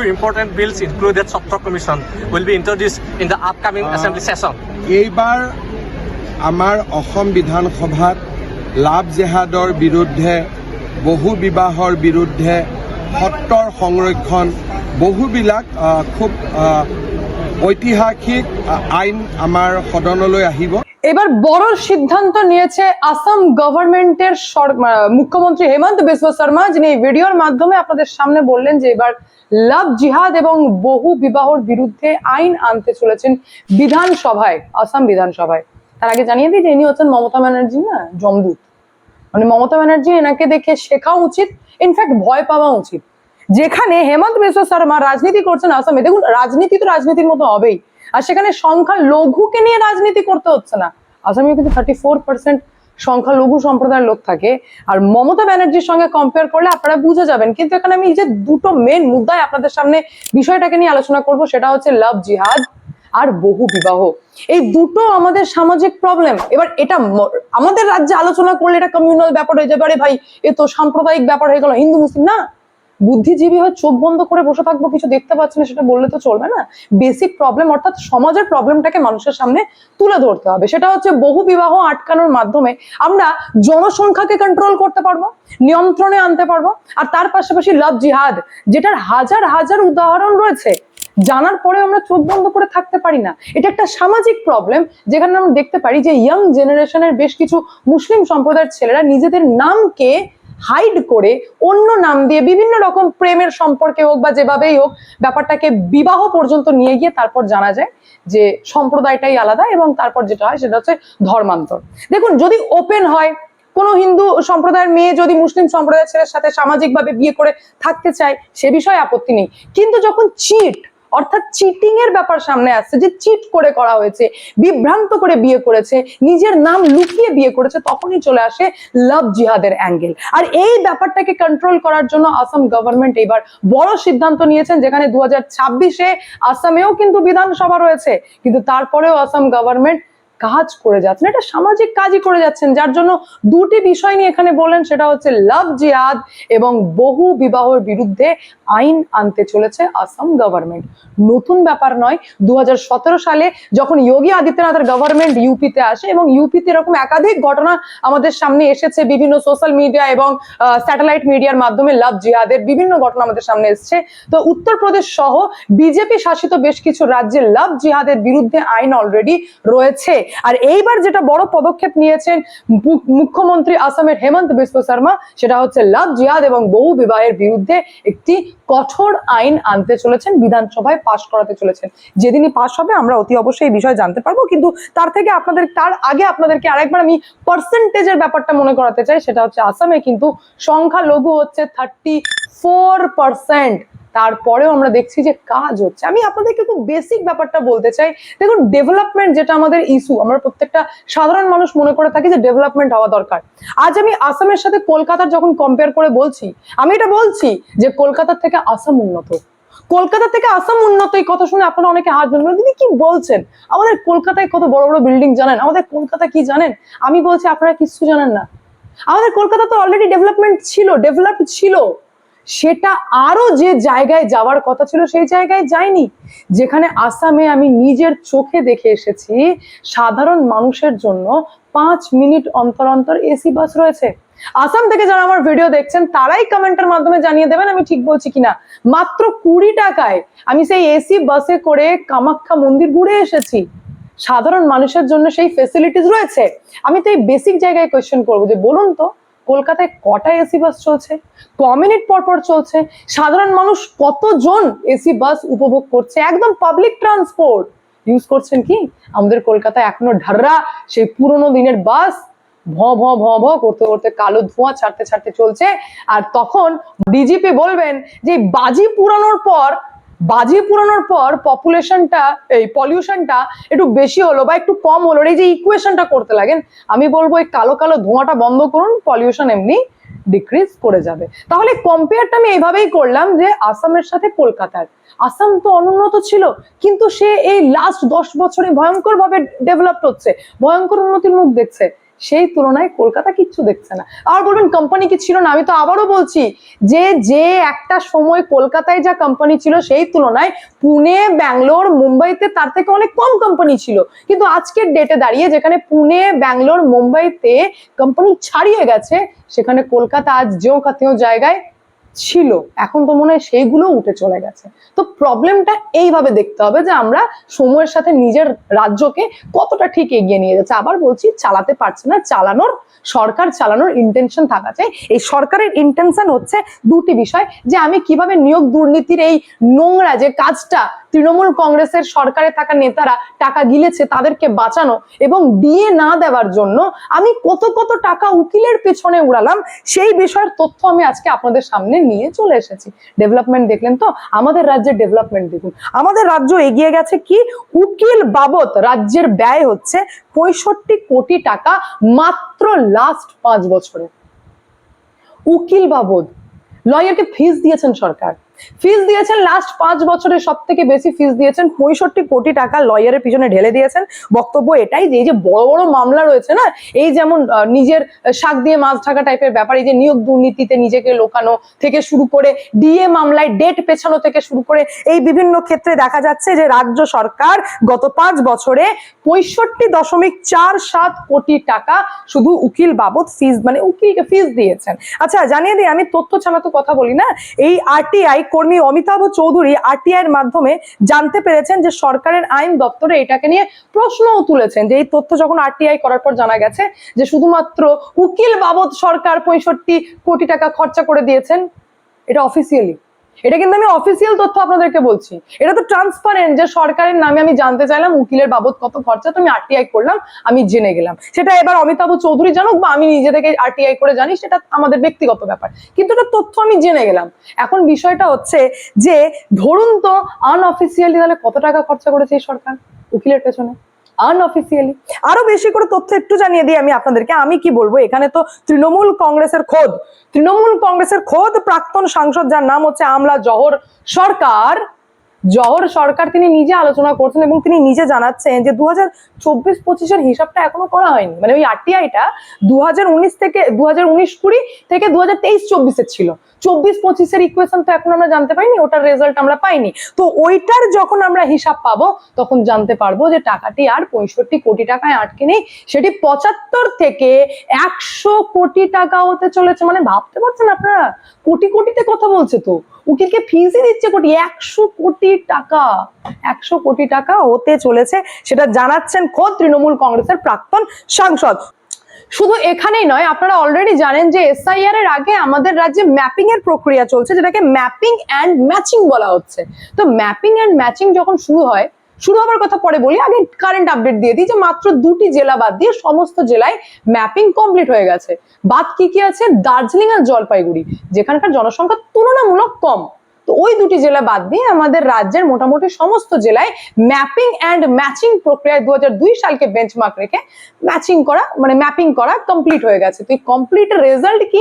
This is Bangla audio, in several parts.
few important bills, included Chapter Commission, will be introduced in the upcoming Uh, assembly session. এইবাৰ আমাৰ অসম বিধানসভাত লাভ জেহাদৰ বিৰুদ্ধে বহু বিবাহৰ বিৰুদ্ধে সত্ৰৰ সংৰক্ষণ বহুবিলাক খুব ঐতিহাসিক আইন আমাৰ সদনলৈ আহিব এবার বড় সিদ্ধান্ত নিয়েছে আসাম গভর্নমেন্টের মুখ্যমন্ত্রী হেমন্ত বিশ্ব শর্মা, যিনি এই ভিডিওর মাধ্যমে আপনাদের সামনে বললেন যে এবার লাভ জিহাদ এবং বহু বিবাহর বিরুদ্ধে আইন আনতে চলেছেন বিধানসভায়, আসাম বিধানসভায়। তার আগে জানিয়ে দিই যে ইনি হচ্ছেন মমতা ব্যানার্জি না, জমদূত। মানে মমতা ব্যানার্জি এনাকে দেখে শেখা উচিত ইনফ্যাক্ট ভয় পাওয়া উচিত। যেখানে হেমন্ত বিশ্ব শর্মা রাজনীতি করছেন আসামে, দেখুন, রাজনীতি তো রাজনীতির মতো হবেই। আর সেখানে সংখ্যা লঘুকে নিয়ে রাজনীতি করতে হচ্ছে না। আসামেও কিন্তু থার্টি ফোর পার্সেন্ট সংখ্যালঘু সম্প্রদায়ের লোক থাকে। আর মমতা ব্যানার্জির সঙ্গে কম্পেয়ার করলে আপনারা বুঝে যাবেন। কিন্তু এখানে আমি যে দুটো মেন মুদ্দায় আপনাদের সামনে বিষয়টাকে নিয়ে আলোচনা করব, সেটা হচ্ছে লাভ জিহাদ আর বহু বিবাহ। এই দুটো আমাদের সামাজিক প্রবলেম এবার এটা আমাদের রাজ্যে আলোচনা করলে এটা কমিউনাল ব্যাপার হয়ে যাবে। আরে ভাই, এ তো সাম্প্রদায়িক ব্যাপার হয়ে গেল। হিন্দু, মুসলিম, না? বুদ্ধিজীবী হয়ে চোখ বন্ধ করে বসে থাকব, কিছু দেখতে পাচ্ছি না, সেটা বললে তো চলবে না। বেসিক প্রবলেম অর্থাৎ সমাজের প্রবলেমটাকে মানুষের সামনে তুলে ধরতে হবে। সেটা হচ্ছে বহু বিবাহ আটকানোর মাধ্যমে আমরা জনসংখ্যাকে কন্ট্রোল করতে পারব, নিয়ন্ত্রণে আনতে পারব, আর তার পাশাপাশি লাভ জিহাদ যেটার হাজার হাজার উদাহরণ রয়েছে, জানার পরে আমরা চোখ বন্ধ করে থাকতে পারি না। এটা একটা সামাজিক প্রবলেম যেখানে আমরা দেখতে পারি যে ইয়াং জেনারেশনের বেশ কিছু মুসলিম সম্প্রদায়ের ছেলেরা নিজেদের নামকে হাইড করে অন্য নাম দিয়ে বিভিন্ন রকম প্রেমের সম্পর্কে হোক বা যেভাবেই হোক ব্যাপারটাকে বিবাহ পর্যন্ত নিয়ে গিয়ে তারপর জানা যায় যে সম্প্রদায়টাই আলাদা এবং তারপর যেটা হয় সেটা হচ্ছে ধর্মান্তর। দেখুন, যদি ওপেন হয়, কোনো হিন্দু সম্প্রদায়ের মেয়ে যদি মুসলিম সম্প্রদায়ের ছেলের সাথে সামাজিকভাবে বিয়ে করে থাকতে চায়, সে বিষয়ে আপত্তি নেই। কিন্তু যখন চিট অর্থাৎ চিটিং এর ব্যাপার সামনে আসছে যে চিট করে করা হয়েছে, বিভ্রান্ত করে বিয়ে করেছে, নিজের নাম লুকিয়ে বিয়ে করেছে, তখনই চলে আসে লাভ জিহাদের অ্যাঙ্গেল আর এই ব্যাপারটাকে কন্ট্রোল করার জন্য আসাম গভর্নমেন্ট এবার বড় সিদ্ধান্ত নিয়েছেন, যেখানে দু হাজার ছাব্বিশে আসামেও কিন্তু বিধানসভা রয়েছে, কিন্তু তারপরেও আসাম গভর্নমেন্ট কাজ করে যাচ্ছেন এটা সামাজিক কাজই করে যাচ্ছেন, যার জন্য দুটি বিষয় নিয়ে এখানে বললেন, সেটা হচ্ছে লাভ জিহাদ এবং বহু বিবাহের বিরুদ্ধে আইন আনতে চলেছে আসাম গভর্নমেন্ট নতুন ব্যাপার নয় দু সালে যখন যোগী আদিত্যনাথের গভর্নমেন্ট ইউপিতে আসে এবং ইউপিতে এরকম একাধিক ঘটনা আমাদের সামনে এসেছে, বিভিন্ন সোশ্যাল মিডিয়া এবং স্যাটেলাইট মিডিয়ার মাধ্যমে লাভ জিহাদের বিভিন্ন ঘটনা আমাদের সামনে এসেছে। তো উত্তরপ্রদেশ সহ বিজেপি শাসিত বেশ কিছু রাজ্যে লাভ জিহাদের বিরুদ্ধে আইন অলরেডি রয়েছে। আর এইবার যেটা বড় পদক্ষেপ নিয়েছেন মুখ্যমন্ত্রী আসামের হেমন্ত বিশ্ব শর্মা, সেটা হচ্ছে লাভ জিহাদ এবং বহু বিবাহের বিরুদ্ধে একটি কঠোর আইন আনতে চলেছেন, বিধানসভায় পাশ করাতে চলেছেন। যেদিনই পাশ হবে, আমরা অতি অবশ্যই এই বিষয়ে জানতে পারব। কিন্তু তার থেকে আপনাদের, তার আগে আপনাদেরকে আরেকবার আমি পার্সেন্টেজের ব্যাপারটা মনে করাতে চাই, সেটা হচ্ছে আসামে কিন্তু সংখ্যালঘু হচ্ছে থার্টি ফোর পার্সেন্ট তারপরেও আমরা দেখছি যে কাজ হচ্ছে। আমি আপনাদেরকে খুব বেসিক ব্যাপারটা বলতে চাই। দেখুন ডেভেলপমেন্ট যেটা আমাদের ইস্যু আমরা প্রত্যেকটা সাধারণ মানুষ মনে করে থাকি যে ডেভেলপমেন্ট হওয়া দরকার। আজ আমি আসামের সাথে কলকাতার যখন কম্পেয়ার করে বলছি, আমি এটা বলছি যে কলকাতার থেকে আসাম উন্নত। কলকাতা থেকে আসাম উন্নত এই কথা শুনে আপনারা অনেকে হাত ধরবেন দিদি, কি বলছেন? আমাদের কলকাতায় কত বড় বড় বিল্ডিং জানেন? আমাদের কলকাতা কি জানেন? আমি বলছি, আপনারা কিছু জানেন না। আমাদের কলকাতা তো অলরেডি ডেভেলপমেন্ট ছিল ডেভেলপড ছিল। সেটা আরও যে জায়গায় যাওয়ার কথা ছিল সেই জায়গায় যায়নি যেখানে আসামে আমি নিজের চোখে দেখে এসেছি, সাধারণ মানুষের জন্য পাঁচ মিনিট অন্তর অন্তর এসি বাস রয়েছে। আসাম থেকে যারা আমার ভিডিও দেখছেন, তারাই কমেন্টের মাধ্যমে জানিয়ে দেবেন আমি ঠিক বলছি কিনা। মাত্র কুড়ি টাকায় আমি সেই এসি বাসে করে কামাখ্যা মন্দির ঘুরে এসেছি। সাধারণ মানুষের জন্য সেই ফেসিলিটিস রয়েছে। আমি তো এই বেসিক জায়গায় কোয়েশ্চেন করব যে বলুন তো কলকাতায় কটা এসি বাস চলছে? ক মিনিট পর পর চলছে। সাধারণ মানুষ কতজন এসি বাস উপভোগ করছে? একদম পাবলিক ট্রান্সপোর্ট ইউজ করছেন কি? আমাদের কলকাতায় এখনও ঢাররা সেই পুরোনো দিনের বাস ভ ভ ভ ভ করতে করতে কালো ধোঁয়া ছাড়তে ছাড়তে চলছে। আর তখন ডিজিপি বলবেন যে বাজি পুরানোর পর বাজি পুরানোর পর পপুলেশনটা এই পলিউশনটা একটু বেশি হলো বা একটু কম হলো, এই যে ইকুয়েশনটা করতে লাগেন, আমি বলব এই কালো কালো ধোঁয়াটা বন্ধ করুন পলিউশন এমনি ডিক্রিজ করে যাবে। তাহলে কম্পেয়ারটা আমি এইভাবেই করলাম যে আসামের সাথে কলকাতার। আসাম তো অনুন্নত ছিল, কিন্তু সে এই লাস্ট দশ বছরে ভয়ঙ্কর ভাবে ডেভেলপ হচ্ছে, ভয়ঙ্কর উন্নতির মুখ দেখছে। সেই তুলনায় কলকাতা কিচ্ছু দেখছে না। আর বলবেন কোম্পানি কি ছিল না? আমি তো আবারও বলছি যে যে একটা সময় কলকাতায় যা কোম্পানি ছিল সেই তুলনায় পুনে, ব্যাঙ্গালোর, মুম্বাইতে তার থেকে অনেক কম কোম্পানি ছিল। কিন্তু আজকের ডেটে দাঁড়িয়ে যেখানে পুনে, ব্যাঙ্গালোর, মুম্বাইতে কোম্পানি ছাড়িয়ে গেছে, সেখানে কলকাতা আজ যেও কাতেও জায়গায় ছিল। এখন তো মনে হয় সেইগুলো উঠে চলে গেছে। তো প্রবলেমটা এইভাবে দেখতে হবে যে আমরা সময়ের সাথে নিজের রাজ্যকে কতটা ঠিক এগিয়ে নিয়ে যাচ্ছে। আবার বলছি, চালাতে পারছে না চালানোর, সরকার চালানোর ইন্টেনশন থাকা চাই। এই সরকারের ইন্টেনশন হচ্ছে দুটি বিষয়, যে আমি কীভাবে নিয়োগ দুর্নীতির এই নোংরা যে কাজটা তৃণমূল কংগ্রেসের সরকারে থাকা নেতারা টাকা গিলেছে তাদেরকে বাঁচানো এবং দিয়ে না দেওয়ার জন্য আমি কত কত টাকা উকিলের পেছনে উড়ালাম, সেই বিষয়ের তথ্য আমি আজকে আপনাদের সামনে নিয়ে চলে এসেছি। ডেভেলপমেন্ট দেখলেন তো? আমাদের রাজ্যের ডেভেলপমেন্ট দেখুন। আমাদের রাজ্য এগিয়ে গেছে কি? উকিল বাবদ রাজ্যের ব্যয় হচ্ছে পঁয়ষট্টি কোটি টাকা মাত্র লাস্ট পাঁচ বছরে। উকিল বাবদ লয়ারকে ফিস দিয়েছেন সরকার। ফিস দিয়েছেন লাস্ট পাঁচ বছরে সব থেকে বেশি ফিস দিয়েছেন, পঁয়ষট্টি কোটি টাকা লয়ারের পিছনে ঢেলে দিয়েছেন। বক্তব্য এটাই যে, এই যে বড় বড় মামলা রয়েছে না, এই যেমন নিজের শাক দিয়ে মাছ ঢাকা টাইপের ব্যাপার, এই যে নিয়োগ দুর্নীতিতে নিজেকে লোকানো থেকে শুরু করে ডিএ মামলায় ডেট পেছানো থেকে শুরু করে, এই বিভিন্ন ক্ষেত্রে দেখা যাচ্ছে যে, রাজ্য সরকার গত পাঁচ বছরে পঁয়ষট্টি দশমিক চার সাত কোটি টাকা শুধু উকিল বাবদ ফিস মানে উকিলকে ফিস দিয়েছেন। আচ্ছা জানিয়ে দিই, আমি তথ্য ছাড়া তো কথা বলি না, এই আরটিআই কর্মী অমিতাভ চৌধুরী আরটিআই এর মাধ্যমে জানতে পেরেছেন যে সরকারের আইন দপ্তরে এটাকে নিয়ে প্রশ্নও তুলেছেন যে এই তথ্য যখন আরটিআই করার পর জানা গেছে যে শুধুমাত্র উকিল বাবদ সরকার পঁয়ষট্টি কোটি টাকা খরচা করে দিয়েছেন, এটা অফিসিয়ালি এটা কিন্তু আমি অফিসিয়াল তথ্য আপনাদেরকে বলছি। এটা তো ট্রান্সপারেন্ট যে সরকারের নামে আমি জানতে চাইলাম উকিলের বাবদ কত খরচা, তো আমি আরটিআই করলাম, আমি জেনে গেলাম। সেটা এবার অমিতাভ চৌধুরী জানুক বা আমি নিজে থেকে আরটিআই করে জানি, সেটা আমাদের ব্যক্তিগত ব্যাপার। কিন্তু এটা তথ্য আমি জেনে গেলাম। এখন বিষয়টা হচ্ছে যে, ধরুন তো আনঅফিসিয়ালি তাহলে কত টাকা খরচা করেছে এই সরকার উকিলের পেছনে? আনঅফিসিয়ালি আরও বেশি করে তথ্য একটু জানিয়ে দিই আমি আপনাদেরকে। আমি কি বলব? এখানে তো তৃণমূল কংগ্রেসের খোদ। তৃণমূল কংগ্রেসের খোদ প্রাক্তন সাংসদ, যার নাম হচ্ছে আমলা জহর সরকার। জহর সরকার তিনি নিজে আলোচনা করছেন এবং তিনি নিজে জানাচ্ছেন যে দু হাজার চব্বিশ পঁচিশের হিসাবটা এখনও করা হয়নি। মানে ওই আরটিআইটা দু হাজার উনিশ থেকে দু হাজার উনিশ কুড়ি থেকে দু হাজার তেইশ চব্বিশের ছিল। চব্বিশ পঁচিশের ইকুয়েশন তো এখন আমরা জানতে পাইনি, ওটার রেজাল্ট আমরা পাইনি। তো ওইটার যখন আমরা হিসাব পাবো, তখন জানতে পারব যে টাকাটি আর পঁয়ষট্টি কোটি টাকায় আটকে নেই। সেটি পঁচাত্তর থেকে একশো কোটি টাকা হতে চলেছে। মানে ভাবতে পারছেন আপনারা? কোটি কোটিতে কথা বলছে তো। উকিলকে ফিজই দিচ্ছে কোটি। একশো কোটি টাকা, একশো কোটি টাকা হতে চলেছে, সেটা জানাচ্ছেন খোদ তৃণমূল কংগ্রেসের প্রাক্তন সাংসদ। শুধু এখানেই নয়, আপনারা অলরেডি জানেন যে এসআইআর এর আগে আমাদের রাজ্যে ম্যাপিং এর প্রক্রিয়া চলছে, যেটাকে ম্যাপিং অ্যান্ড ম্যাচিং বলা হচ্ছে। তো ম্যাপিং অ্যান্ড ম্যাচিং যখন শুরু হয়, শুরু হবার কথা পরে বলি, আগে কারেন্ট আপডেট দিয়ে দিই, যে মাত্র দুটি জেলা বাদ দিয়ে সমস্ত জেলায় ম্যাপিং কমপ্লিট হয়ে গেছে। বাদ কি কি আছে? দার্জিলিং আর জলপাইগুড়ি, যেখানকার জনসংখ্যা তুলনামূলক কম। তো ওই দুটি জেলা বাদ দিয়ে আমাদের রাজ্যের মোটামুটি সমস্ত জেলায় ম্যাপিং অ্যান্ড ম্যাচিং প্রক্রিয়ায় দু সালকে বেঞ্চমার্ক রেখে ম্যাচিং করা মানে ম্যাপিং করা কমপ্লিট হয়ে গেছে। তো এই কমপ্লিট রেজাল্ট কি?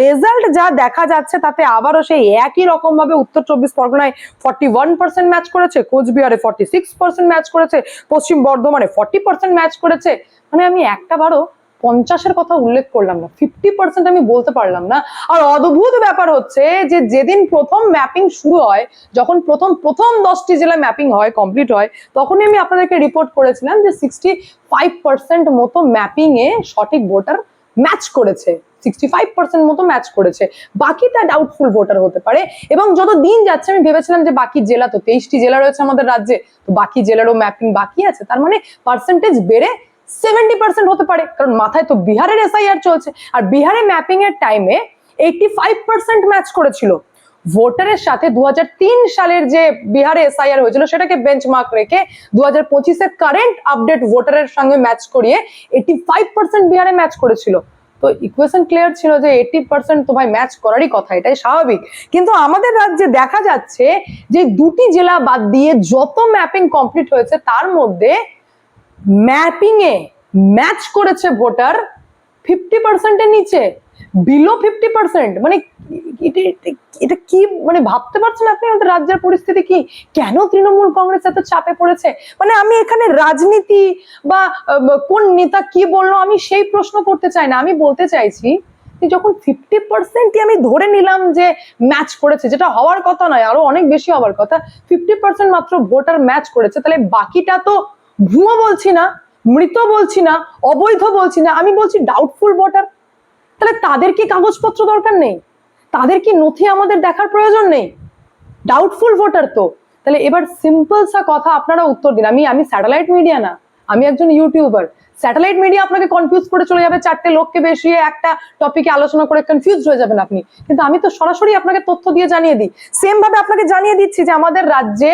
রেজাল্ট যা দেখা যাচ্ছে তাতে আবারও সেই একই রকম ভাবে উত্তর চব্বিশ পরগনায় ফর্টি ওয়ান পার্সেন্ট ম্যাচ করেছে, কোচবিহারে ফর্টি সিক্স পার্সেন্ট ম্যাচ করেছে, পশ্চিম বর্ধমানে ফর্টি পার্সেন্ট ম্যাচ করেছে। মানে আমি একটা বারও পঞ্চাশের কথা উল্লেখ করলাম না ফিফটি পার্সেন্ট আমি বলতে পারলাম না। আর অদ্ভুত ব্যাপার হচ্ছে যে যেদিন প্রথম ম্যাপিং শুরু হয়, যখন প্রথম প্রথম দশটি জেলা ম্যাপিং হয় কমপ্লিট হয়, তখনই আমি আপনাদেরকে রিপোর্ট করেছিলাম যে সিক্সটি ফাইভ পার্সেন্ট মতো ম্যাপিং এ সঠিক ভোটার ম্যাচ করেছে। সিক্সটি ফাইভ পার্সেন্ট মতো ম্যাচ করেছে। বাকিটা ডাউটফুল ভোটার হতে পারে এবং যত দিন যাচ্ছে, আমি ভেবেছিলাম যে বাকি জেলা তো তেইশটি জেলা রয়েছে আমাদের রাজ্যে, তো বাকি জেলারও ম্যাপিং বাকি আছে, তার মানে পার্সেন্টেজ বেড়ে সেভেন্টি পার্সেন্ট হতে পারে। কারণ মাথায় তো বিহারের এসআইআর চলছে। আর বিহারে ম্যাপিং এর টাইমে এইটি ফাইভ পার্সেন্ট ম্যাচ করেছিল। ভোটারের সাথে দু সালের যে বিহারে এসআইআর হয়েছিল, সেটাকে বেঞ্চমার্ক রেখে দু হাজার পঁচিশের কারেন্ট আপডেট ভোটারের সঙ্গে ম্যাচ করিয়ে এইটি ফাইভ পার্সেন্ট বিহারে ম্যাচ করেছিল। তো ইকুয়েশন ক্লিয়ার ছিল যে এইটি পার্সেন্ট তো ভাই ম্যাচ করারই কথা, এটাই স্বাভাবিক। কিন্তু আমাদের রাজ্যে দেখা যাচ্ছে যে দুটি জেলা বাদ দিয়ে যত ম্যাপিং কমপ্লিট হয়েছে, তার মধ্যে ম্যাপিং এ ম্যাচ করেছে ভোটার ফিফটি পার্সেন্টের নিচে বিলো ফিফটি পার্সেন্ট। মানে এটা কি মানে ভাবতে পারছেন আপনি আমাদের রাজ্যের পরিস্থিতি কি? কেন তৃণমূল কংগ্রেস এত চাপে পড়েছে? মানে আমি এখানে রাজনীতি বা কোন নেতা কি বলল আমি সেই প্রশ্ন করতে চাই না। আমি বলতে চাইছি যখন ফিফটি পার্সেন্টই আমি ধরে নিলাম যে ম্যাচ করেছে, যেটা হওয়ার কথা নয়, আরও অনেক বেশি হওয়ার কথা, ফিফটি পার্সেন্ট মাত্র ভোটার ম্যাচ করেছে, তাহলে বাকিটা তো ভুয়ো বলছি না, মৃত বলছি না, অবৈধ বলছি না, আমি বলছি ডাউটফুল ভোটার তাহলে তাদের কি কাগজপত্র দরকার নেই? তাদের কি নথি আমাদের দেখার প্রয়োজন নেই? ডাউটফুল ভোটার তো। তাহলে এবার সিম্পল সা কথা আপনারা উত্তর দিন। আমি আমি স্যাটেলাইট মিডিয়া না। আমি একজন ইউটিউবার স্যাটেলাইট মিডিয়া আপনাকে কনফিউজ করে চলে যাবে, চারটে লোককে বেশিয়ে একটা টপিকে আলোচনা করে কনফিউজ হয়ে যাবেন আপনি। কিন্তু আমি তো সরাসরি আপনাকে তথ্য দিয়ে জানিয়ে দিই। সেম ভাবে আপনাকে জানিয়ে দিচ্ছি যে আমাদের রাজ্যে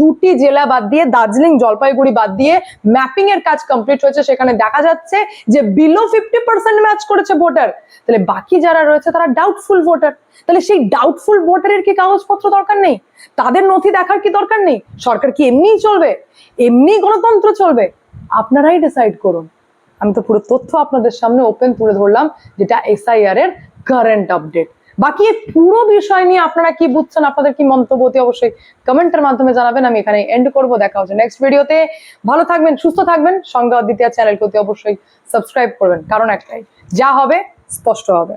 দুটি জেলা বাদ দিয়ে, দার্জিলিং, জলপাইগুড়ি বাদ দিয়ে ম্যাপিং এর কাজ কমপ্লিট হয়েছে। সেখানে দেখা যাচ্ছে যে বিলো ফিফটি পার্সেন্ট ম্যাচ করেছে ভোটার তাহলে বাকি যারা রয়েছে তারা ডাউটফুল ভোটার তাহলে সেই ডাউটফুল ভোটারের কি কাগজপত্র দরকার নেই? তাদের নথি দেখার কি দরকার নেই? সরকার কি এমনিই চলবে? এমনি গণতন্ত্র চলবে? আপনারাই ডিসাইড করুন। আমি তো পুরো তথ্য আপনাদের সামনে ওপেন তুলে ধরলাম, যেটা এসআইআর এর কারেন্ট আপডেট বাকি পুরো বিষয় নিয়ে আপনারা কি বুঝছেন, আপনাদের কি মন্তব্য, অতি অবশ্যই কমেন্টের মাধ্যমে জানাবেন। আমি এখানে এন্ড করব, দেখা হচ্ছে নেক্সট ভিডিওতে ভালো থাকবেন, সুস্থ থাকবেন, সঙ্গে দ্বিতীয় চ্যানেলকে অতি অবশ্যই সাবস্ক্রাইব করবেন। কারণ একটাই, যা হবে, স্পষ্ট হবে।